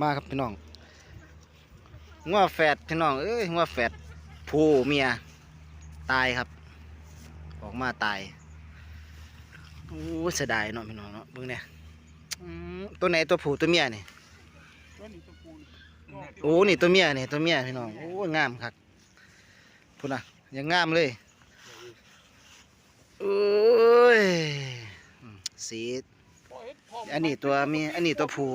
มาครับพี่น้องงัวแฝดพี่น้องเอ้ยงัวแฝดผู้เมียตายครับ ออกมาตายโอ้เสียดายเนาะพี่น้องเนาะเบิ่งเนี่ยอืมตัวไหนตัวผู้ตัวเมียนี่ตัวนี้ตัวปูนโอ้นี่ตัวเมียนี่ตัวเมียพี่น้องโอ้งามครับพุ่นน่ะยังงามเลยโอ้ยอืมสีอันนี้ตัวเมียอันนี้ตัวผู้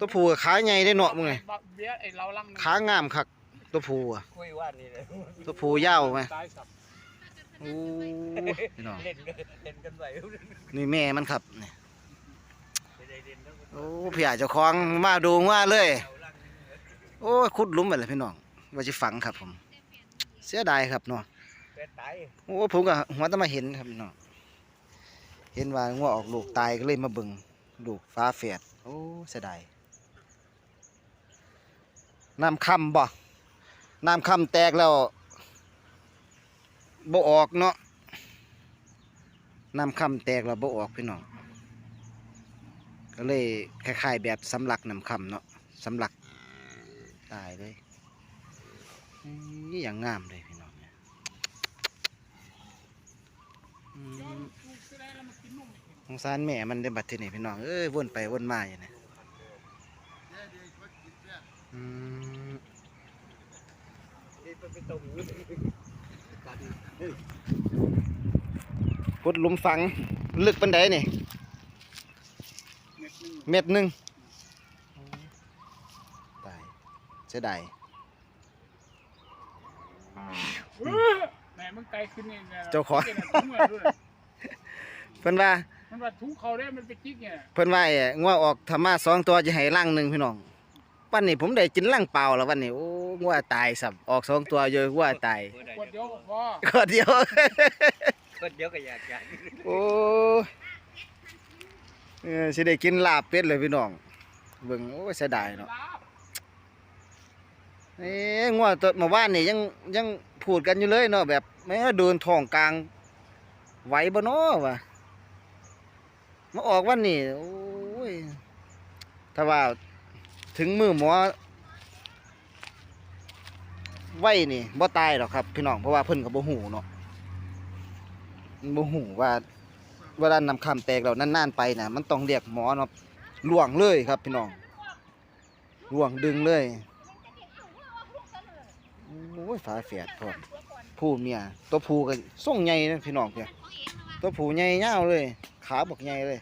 เอาออกแฟดตัวผู้ก็ขาใหญ่ได้เนาะมึงไงเบี้ยไอ้เราลังขางามคักตัวผู้อะคุยว่านี่เลยตัวผู้ยาวไหมตายสับโอ้พี่น้องเล่นกันเล่นกันไปนี่แม่มันครับนี่ไม่ได้เล่นทั้งหมดโอ้พี่อาจจะคล้องมาดูว่าเลยเอาลังโอ้ยขุดหลุมไปเลยพี่น้องว่าจะฝังครับผม เสียดายครับเนาะเป็ดตายโอ้ผมก็หัวแตะมาเห็นครับพี่น้องเห็นว่างัวออกลูกตายก็เลยมาเบิ่งลูกฟ้าแฝดโอ้เสียดาย น้ำคำบ่น้ำคำแตกแล้วบ่ออกเนาะน้ำคำแตกแล้วบ่ออกพี่น้องก็เลยคล้ายๆแบบสำลักน้ำคำเนาะสำลักตายเลยนี่อย่างงามเลยพี่น้องเนี่ยสงสารแม่มันได้บัดทีนี่พี่น้องเอ้ยวนไปวนมาอยู่เนี่ยอืม นี่เป็นเป็นตัวหมูกัน พุดหลุมฝังลึกปันไดนี่ เม็ดหนึงเม็ดหนึ่งตายเสียดายแม่มึงไกลขึ้นนี่นี่ยเจ้าของนี่ยถุงเงินด้วยเพิ่นว่า มันว่าถุงเขาได้มันไปจิกเนี่ยเพิ่นว่าไอ้งัวออกธรรมาสองตัวจะให้ล่างหนึ่งพี่น้อง วันนี้ผมได้กินล่างเปล่าแล้ววันนี้โอ้งัวตายสับออกสองตัวเยอะงัวตายขวดเดียวก็พอก็เดียวก็เดี๋ยวก็อยากอยากโอ้ยเออสิได้กินลาบเป็ดเลยพี่น้องเบิ่งโอ้ยเสียดายเนาะลาบเอ้งัวตัวเมื่อวานนี่ยังยังพูดกันอยู่เลยเนาะแบบแม่เดินท้องกลางไหวบ่เนาะวะมาออกวันนี้โอ้ยถ้าว่า ถึงมือหมอไว้นี่บ่ตายหรอกครับพี่น้องเพราะว่าเพิ่นก็บ่ฮู้เนาะมันบ่ฮู้ว่าเวลานำคำแตกแล้วนานๆไปนะมันต้องเรียกหมอเนาะล่วงเลยครับพี่น้องล่วงดึงเลยโอ้ยฝาแฝดพร้อมผู้เมียตัวผู้ก็ส่งใหญ่นะพี่น้องเพียตัวผู้ใหญ่ยาวเลย ขาบักใหญ่เลย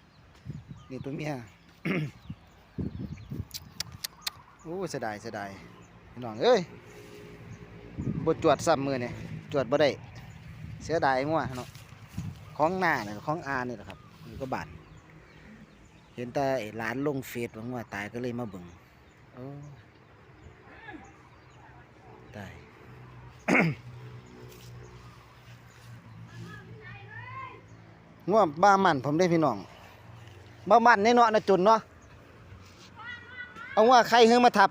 นี่ตัวเมีย อ้เสียดายเสียดายพี่น้องเอ้ยบ่จวดซ้ำมือเนี่ยจวดบ่ได้เสียดายงัวเนาะของหน้าเนี่ยของอาเนี่แหละครับนี่ก็บาดเห็นแต่ไอ้หลานลงเฟซว่างัวตายก็เลยมาเบิ่งตายง่วงบ้ามันผมได้พี่น้องบ้ามันแน่นาะนะจุนเนาะ เอาว่าใครเฮือมาทับ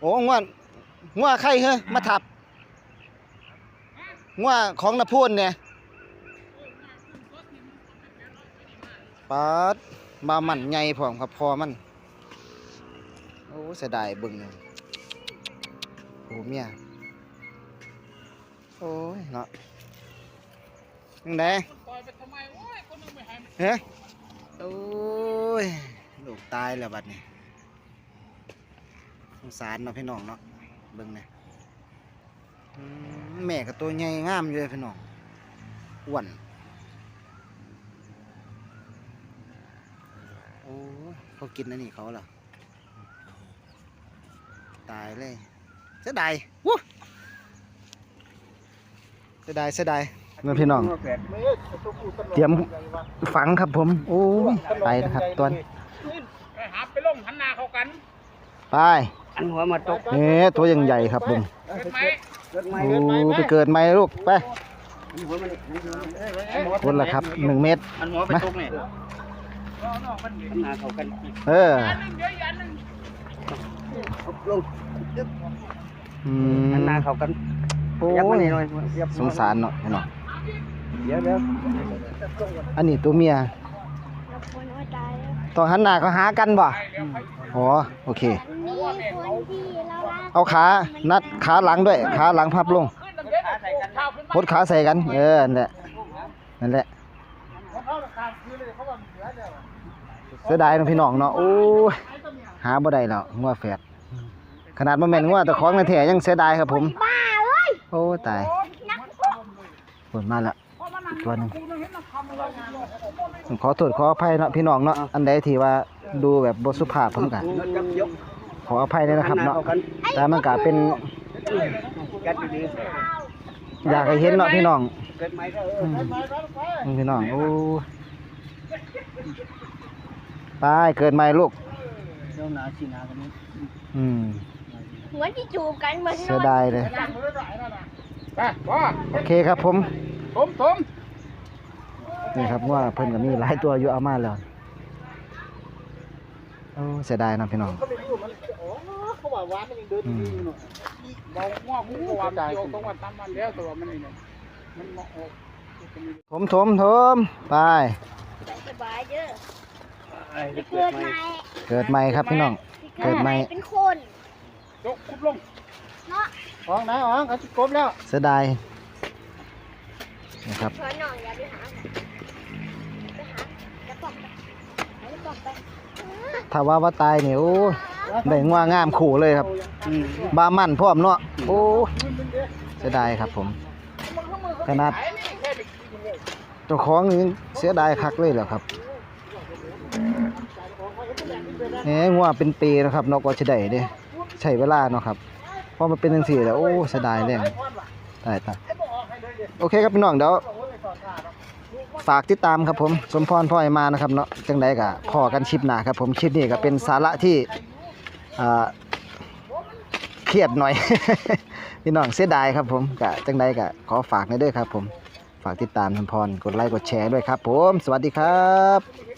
โอ้ง่วงง่วงใครเฮือมาทับง่วของนพูนเนี่ยปาดบ้ามันใหญ่พร้อมครับพอมัน โอ้เสียดายบึงโอ้เมียโอ้ยเนาะยังไงเฮ้ โอ้ยลูกตายแล้วบัดนี้สงสารเนาะพี่น้องเนาะเบิ่งเนี่ยอืมแม่ก็ตัวใหญ่งามอยู่เลยพี่น้องอ้วนโอ้เขากินอันนี้เขาเหรอตายเลยเสียดายวู้เสียดายเสียดาย เงินพี่น้อง เตรียมฝังครับผมโอ้ยไปนะครับตอนไปหาไปลงหันหน้าเข้ากันไปอันหัวมาตกนี่ตัวยังใหญ่ครับผมเห็นไหมโอ้ไปเกิดใหม่ลูกไปคนละครับหนึ่งเมตรอันหัวไปตกเนี่ยน้องๆมันเห็นหน้าเขากันเอออันหนึงเดี๋ยวอีกอันหนึงลงอืมอันหน้าเขากันโอ้ยักมายนี่หน่อยยับสงสารเนาะพี่น้องเดี๋ยวเดี๋ยวอันนี้ตัวเมียคนว่าตายแล้วต้องหันหน้าเขาหากันบ่ไปแล้วไปอ๋อโอเคนี่คนที่เรารักเอาขานัดขาหลังด้วย ขาหลังพับลงขึ้นตั้งเด็กข้าวขึ้นพดขาใส่กัน เออนั่นแหละนั่นแหละเขาราคาคือเลยเขาว่าเหลือแล้วเสียดายเนาะพี่น้องเนาะโอ้ยหาบ่ได้แล้วงัวแฝดขนาดบ่แม่นงัวแต่ของในแท้ยังเสียดายครับผมบ้าเว้ยโอ้ตายนักปวดมาแล้ว เพราะมันนั่งตัวหนึงกูนึงเห็นมันทำอะไรอยู่ขอโทษขออภัยเนาะพี่น้องเนาะอันใดที่ว่าดูแบบบ่สุภาพผมก็จับยกขออภัยด้วยนะครับเนาะกันแต่มันก็เป็นกัดดีอยากให้เห็นเนาะพี่น้องๆเกิดไหมก็เอออืมอืมพี่น้องโอ้ตายเกิดใหม่ลูกเจ้าหนาสีหนากันนี้อืมเหมือนที่จูบกันเหมือนเสียดายเลยนั่งมือได้นั่นน่ะไปพ่อโอเคครับผมถมถม นี่ครับว่าเพิ่นก็มีหลายตัวอยู่เอามาแล้วโอ้เสียดายเนาะพี่น้องเขาว่าหวานมันยังเดินอืมเบาง้อกูก็ว่ามันเกี่ยวตรงวันตามวันแล้วแต่ว่ามันนี่เนี่ยมันเหมาะออกถมถมถมไปสบายเด้อไอ้เกิเกิดดไหมใหม่เกิดใหม่ครับพี่น้องเกิดใหม่เป็นคนยกคุบลงเนาะอ๋องนะอ๋องเขาจะกบแล้วเสียดายนะครับ ถ้าว่าว่าตายนี่โอ้ได้งัวงามขู่เลยครับอืมบามั่นพร้อมเนาะโอ้เสียดายครับผมขนาดเจ้าของนี่เสียดายคักเลยแหละครับแหมงัวเป็นปีนะครับเนอกก็จะได้เด้ใช้เวลาเนาะครับเพราะมันเป็นจังซี่แหล้วโอ้เสียดายแรงตายตายโอเคครับพี่น้องเดี๋ยว ฝากติดตามครับผม สมพรพ่อยมานะครับเนาะจังใดก็พอกันชิปหนาครับผมคลิปนี้ก็เป็นสาระที่อ่าเครียดหน่อย พี่น้องเสียดายครับผมกะจังใดกะขอฝากในด้วยครับผม ฝากติดตามสมพรกดไลค์กดแชร์ด้วยครับผม สวัสดีครับ